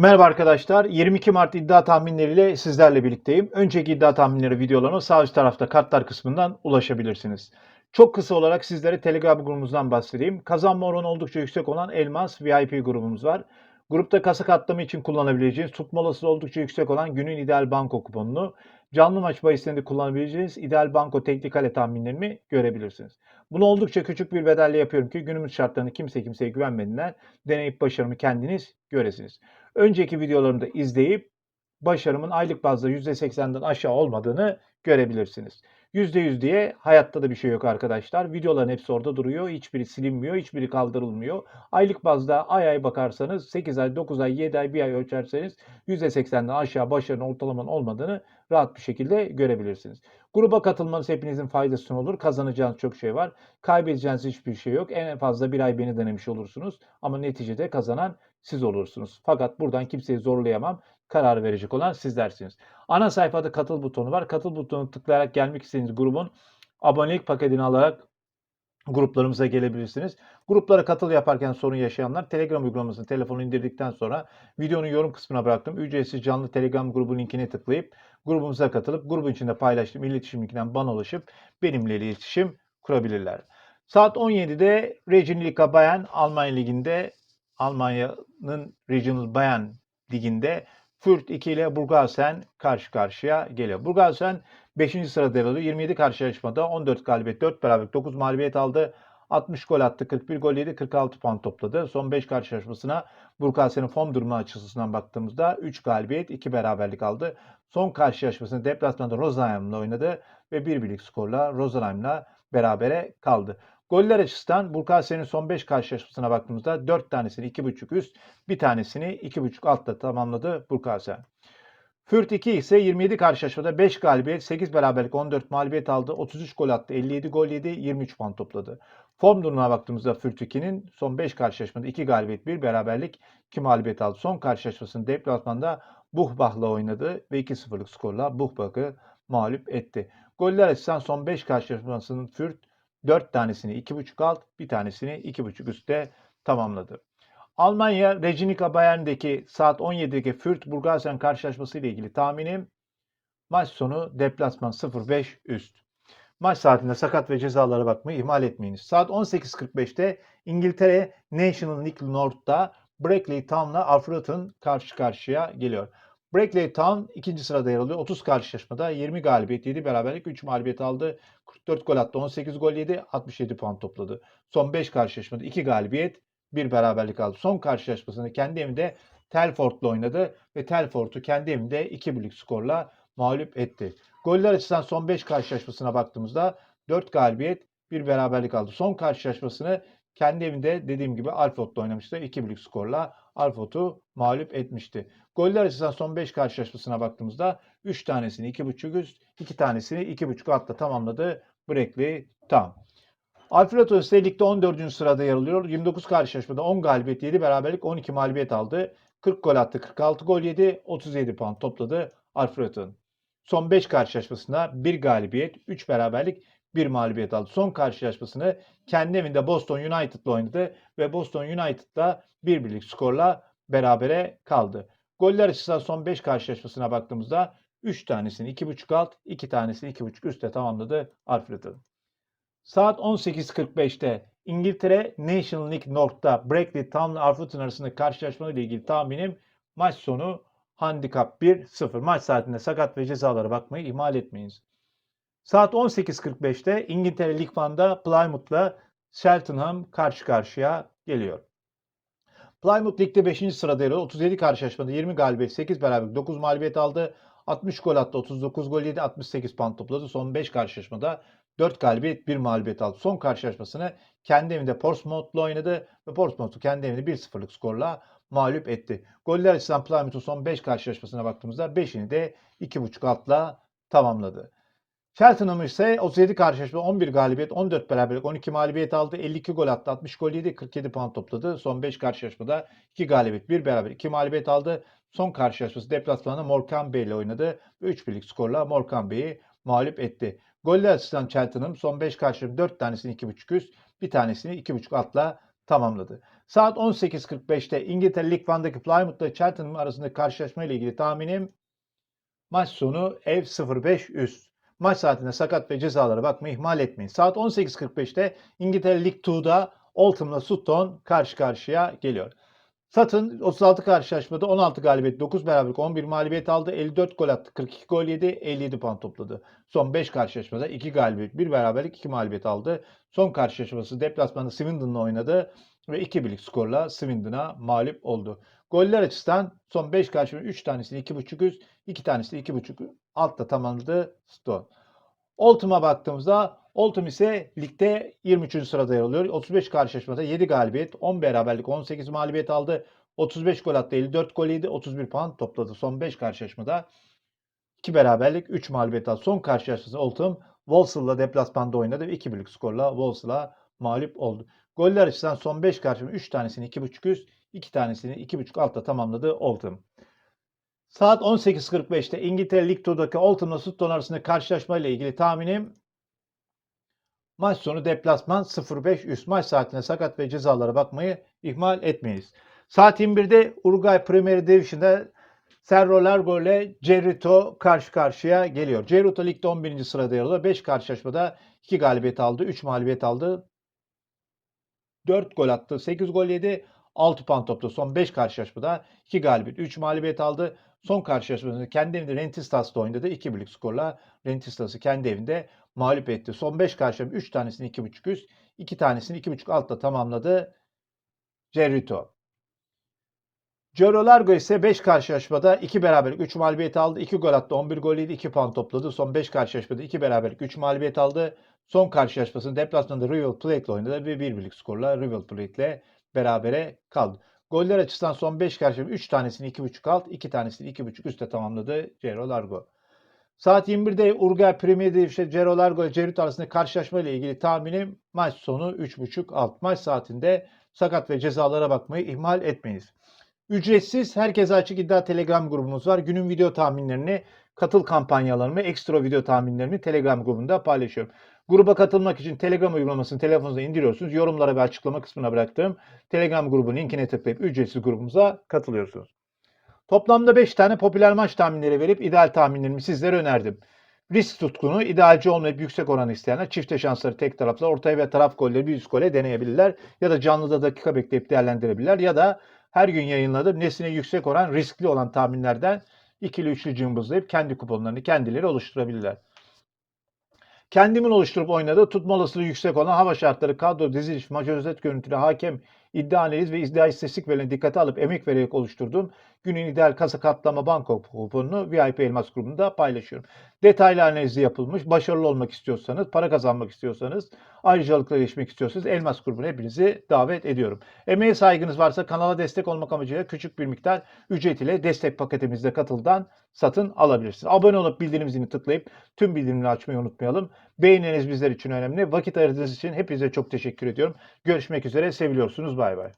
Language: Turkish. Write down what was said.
Merhaba arkadaşlar. 22 Mart iddia tahminleriyle sizlerle birlikteyim. Önceki iddia tahminleri videolarına sağ üst tarafta kartlar kısmından ulaşabilirsiniz. Çok kısa olarak sizlere Telegram grubumuzdan bahsedeyim. Kazanma oranı oldukça yüksek olan Elmas VIP grubumuz var. Grupta kasa katlama için kullanabileceğiniz, tutma olasılığı oldukça yüksek olan günün ideal banko kuponunu, canlı maç bahislerinde kullanabileceğiniz ideal banko teknik kale tahminlerimi görebilirsiniz. Bunu oldukça küçük bir bedelle yapıyorum ki günümüz şartlarında kimse kimseye güvenmediğinden deneyip başarımı kendiniz göresiniz. Önceki videolarımı da izleyip başarımın aylık bazda %80'den aşağı olmadığını görebilirsiniz. %100 diye hayatta da bir şey yok arkadaşlar. Videoların hepsi orada duruyor. Hiçbiri silinmiyor, hiçbiri kaldırılmıyor. Aylık bazda ay ay bakarsanız 8 ay, 9 ay, 7 ay, 1 ay ölçerseniz %80'den aşağı başarının ortalamanın olmadığını rahat bir şekilde görebilirsiniz. Gruba katılmanız hepinizin faydasına olur. Kazanacağınız çok şey var. Kaybedeceğiniz hiçbir şey yok. En fazla bir ay beni denemiş olursunuz. Ama neticede kazanan siz olursunuz. Fakat buradan kimseyi zorlayamam. Karar verecek olan sizlersiniz. Ana sayfada katıl butonu var. Katıl butonuna tıklayarak gelmek istediğiniz grubun abonelik paketini alarak gruplarımıza gelebilirsiniz. Gruplara katıl yaparken sorun yaşayanlar Telegram uygulamasını telefonu indirdikten sonra videonun yorum kısmına bıraktım. Ücretsiz canlı Telegram grubu linkine tıklayıp grubumuza katılıp grubun içinde paylaştığım iletişim linkinden bana ulaşıp benimle iletişim kurabilirler. Saat 17'de Regionalliga Bayern Almanya Ligi'nde Almanya'nın Regional Bayern Ligi'nde Fürth 2 ile Burghausen karşı karşıya geliyor. Burghausen 5. sırada yer alıyor. 27 karşılaşmada 14 galibiyet, 4 beraberlik, 9 mağlubiyet aldı. 60 gol attı, 41 gol yedi, 46 puan topladı. Son 5 karşılaşmasına Burghausen'in form durumu açısından baktığımızda 3 galibiyet, 2 beraberlik aldı. Son karşılaşmasını deplasmanda Rosenheim'la oynadı ve 1 birlik skorla Rosenheim'la berabere kaldı. Goller açısından Burkasen'in son 5 karşılaşmasına baktığımızda 4 tanesini 2.5 üst, bir tanesini 2.5 altta tamamladı Burkasen. Fürth 2 ise 27 karşılaşmada 5 galibiyet, 8 beraberlik, 14 mağlubiyet aldı. 33 gol attı, 57 gol yedi, 23 puan topladı. Form durumuna baktığımızda Fürth 2'nin son 5 karşılaşmada 2 galibiyet, 1 beraberlik, 2 mağlubiyet aldı. Son karşılaşmasını deplasmanda Buchbach'la oynadı ve 2-0'lık skorla Buchbach'ı mağlup etti. Goller açısından son 5 karşılaşmasının Fürth 4 tanesini 2.5 alt, bir tanesini 2.5 üstte tamamladı. Almanya Regionalliga Bayern'deki saat 17'deki Fürth Burghausen karşılaşması ile ilgili tahminim maç sonu deplasman 0-5 üst. Maç saatinde sakat ve cezalara bakmayı ihmal etmeyiniz. Saat 18.45'te İngiltere National League North'ta Brackley Town'la Alfredton karşı karşıya geliyor. Brackley Town ikinci sırada yer alıyor. 30 karşılaşmada 20 galibiyet, 7 beraberlik, 3 mağlubiyet aldı. 44 gol attı, 18 gol yedi, 67 puan topladı. Son 5 karşılaşmada 2 galibiyet, 1 beraberlik aldı. Son karşılaşmasını kendi evinde Telford'la oynadı ve Telford'u kendi evinde 2 birlik skorla mağlup etti. Goller açısından son 5 karşılaşmasına baktığımızda 4 galibiyet, 1 beraberlik aldı. Son karşılaşmasını kendi evinde dediğim gibi Alfot'la oynamıştı. 2 birlik skorla Alfot'u mağlup etmişti. Goller açısından son 5 karşılaşmasına baktığımızda 3 tanesini 2.5 üst, 2 tanesini 2.5 altta tamamladı Brackley Town. Alfredo ise ligde 14. sırada yer alıyor. 29 karşılaşmada 10 galibiyet, 7 beraberlik, 12 mağlubiyet aldı. 40 gol attı, 46 gol yedi, 37 puan topladı Alfred'ın. Son 5 karşılaşmasında 1 galibiyet, 3 beraberlik, 1 mağlubiyet aldı. Son karşılaşmasını kendi evinde Boston United'la oynadı ve Boston United'la 1 birlik skorla berabere kaldı. Goller açısından son 5 karşılaşmasına baktığımızda 3 tanesini 2.5 alt, 2 tanesini 2.5 üstte tamamladı Alfred'ın. Saat 18.45'te İngiltere National League North'ta Brackley Town ile Alfred'ın arasındaki karşılaşma ile ilgili tahminim maç sonu handikap 1-0. Maç saatinde sakat ve cezalara bakmayı ihmal etmeyiniz. Saat 18.45'te İngiltere League One'da Plymouth'la Cheltenham karşı karşıya geliyor. Plymouth ligde 5. sırada yer alıyor. 37 karşılaşmada 20 galibiyet, 8 beraberlik, 9 mağlubiyet aldı. 60 gol attı, 39 gol yedi, 68 puan topladı. Son 5 karşılaşmada 4 galibiyet, 1 mağlubiyet aldı. Son karşılaşmasını kendi evinde Portsmouth'la oynadı ve Portsmouth'u kendi evinde 1-0'lık skorla mağlup etti. Goller açısından Plymouth'un son 5 karşılaşmasına baktığımızda 5'ini de 2.5 altla tamamladı. Cheltenham ise 37 karşılaşma 11 galibiyet, 14 beraberlik, 12 mağlubiyet aldı. 52 gol attı, 60 gol yedi, 47 puan topladı. Son 5 karşılaşmada 2 galibiyet, 1 beraber, 2 mağlubiyet aldı. Son karşılaşması deplasmanda Morecambe ile oynadı ve 3 birlik skorla Morecambe'yi mağlup etti. Goller açısından Cheltenham son 5 karşılaşma 4 tanesini 2.5 üst, bir tanesini 2.5 altla tamamladı. Saat 18.45'te İngiltere Lig 1'daki Plymouth ile Cheltenham arasındaki karşılaşma ile ilgili tahminim maç sonu ev 0-5 üst. Maç saatinde sakat ve cezalara bakmayı ihmal etmeyin. Saat 18.45'te İngiltere Lig 2'da Oldham'la Sutton karşı karşıya geliyor. Sutton 36 karşılaşmada 16 galibiyet, 9 beraberlik, 11 mağlubiyet aldı. 54 gol attı, 42 gol yedi, 57 puan topladı. Son 5 karşılaşmada 2 galibiyet, 1 beraberlik, 2 mağlubiyet aldı. Son karşılaşması deplasmanda Swindon'la oynadı ve 2 birlik skorla Swindon'a mağlup oldu. Goller açısından son 5 karşılaşmada 3 tanesini 2.5 üst, 2 tanesini 2.5 altta tamamladı Stone. Oldham'a baktığımızda Oldham ise ligde 23. sırada yer alıyor. 35 karşılaşmada 7 galibiyet, 10 beraberlik, 18 mağlubiyet aldı. 35 gol attı, 54 gol yedi, 31 puan topladı. Son 5 karşılaşmada 2 beraberlik, 3 mağlubiyet aldı. Son karşılaşması Oldham Walsall'la deplasmanda oynadı ve 2 birlik skorla Walsall'a mağlup oldu. Goller açısından son 5 karşılaşmada 3 tanesini 2.5 üst, 2 tanesini 2.5 altta tamamladı Oldham. Saat 18.45'te İngiltere Lig Tur'daki Oldham'la Sutton arasındaki karşılaşma ile ilgili tahminim maç sonu deplasman 0-5 üst maç saatine sakat ve cezalara bakmayı ihmal etmeyiniz. Saat 21'de Uruguay Premier Division'da Cerro Largo ile Cerrito karşı karşıya geliyor. Cerrito ligde 11. sırada yer alıyor. 5 karşılaşmada 2 galibiyet aldı, 3 mağlubiyet aldı. 4 gol attı, 8 gol yedi, 6 puan topladı. Son 5 karşılaşmada 2 galibiyet, 3 mağlubiyet aldı. Son karşılaşmasında kendi evinde Rentistas'ta oynadı. 2 birlik skorla Rentistas'ı kendi evinde mağlup etti. Son 5 karşılaşma 3 tanesini 2.5 üst, 2 tanesini 2.5 altta tamamladı Cerrito. Cerro Largo ise 5 karşılaşmada 2 beraberlik 3 mağlubiyet aldı. 2 gol attı 11 gol yedi 2 puan topladı. Son 5 karşılaşmada 2 beraberlik 3 mağlubiyet aldı. Son karşılaşmasını deplasmanda River Plate ile oynadı ve 1 birlik skorla River Plate ile berabere kaldı. Goller açısından son 5 karşılaşma 3 tanesini 2.5 alt, 2 tanesini 2.5 üstte tamamladı Cerro Largo. Saat 21'de Uruguay Premier Division Cerro Largo ile Cerrito arasında karşılaşma ile ilgili tahminim maç sonu 3.5 alt. Maç saatinde sakat ve cezalara bakmayı ihmal etmeyiniz. Ücretsiz herkese açık iddia Telegram grubumuz var. Günün video tahminlerini, katıl kampanyalarımı, ekstra video tahminlerimi Telegram grubunda paylaşıyorum. Gruba katılmak için Telegram uygulamasını telefonunuza indiriyorsunuz. Yorumlara ve açıklama kısmına bıraktığım Telegram grubunun linkine tıklayıp ücretsiz grubumuza katılıyorsunuz. Toplamda 5 tane popüler maç tahminleri verip ideal tahminlerimi sizlere önerdim. Risk tutkunu, idealci olmayıp yüksek oran isteyenler çifte şansları tek tarafla ortaya ve taraf golleri bir üst gole deneyebilirler. Ya da canlıda dakika bekleyip değerlendirebilirler. Ya da her gün yayınladığım nesine yüksek oran riskli olan tahminlerden ikili üçlü cımbızlayıp kendi kuponlarını kendileri oluşturabilirler. Kendimin oluşturup oynadığı tutma olasılığı yüksek olan hava şartları, kadro, diziliş, maç özet görüntülü, hakem, iddia analiz ve iddia istatistik verilerini dikkate alıp emek vererek oluşturduğum günün ideal kasa katlama banko kuponunu VIP Elmas grubunda paylaşıyorum. Detaylı analizi yapılmış. Başarılı olmak istiyorsanız, para kazanmak istiyorsanız, ayrıcalıkla erişmek istiyorsanız Elmas grubuna hepinizi davet ediyorum. Emeğe saygınız varsa kanala destek olmak amacıyla küçük bir miktar ücret ile destek paketimizde katıldan satın alabilirsiniz. Abone olup bildirim zilini tıklayıp tüm bildirimleri açmayı unutmayalım. Beğeniniz bizler için önemli. Vakit ayırdığınız için hepinize çok teşekkür ediyorum. Görüşmek üzere. Seviliyorsunuz. Bye bye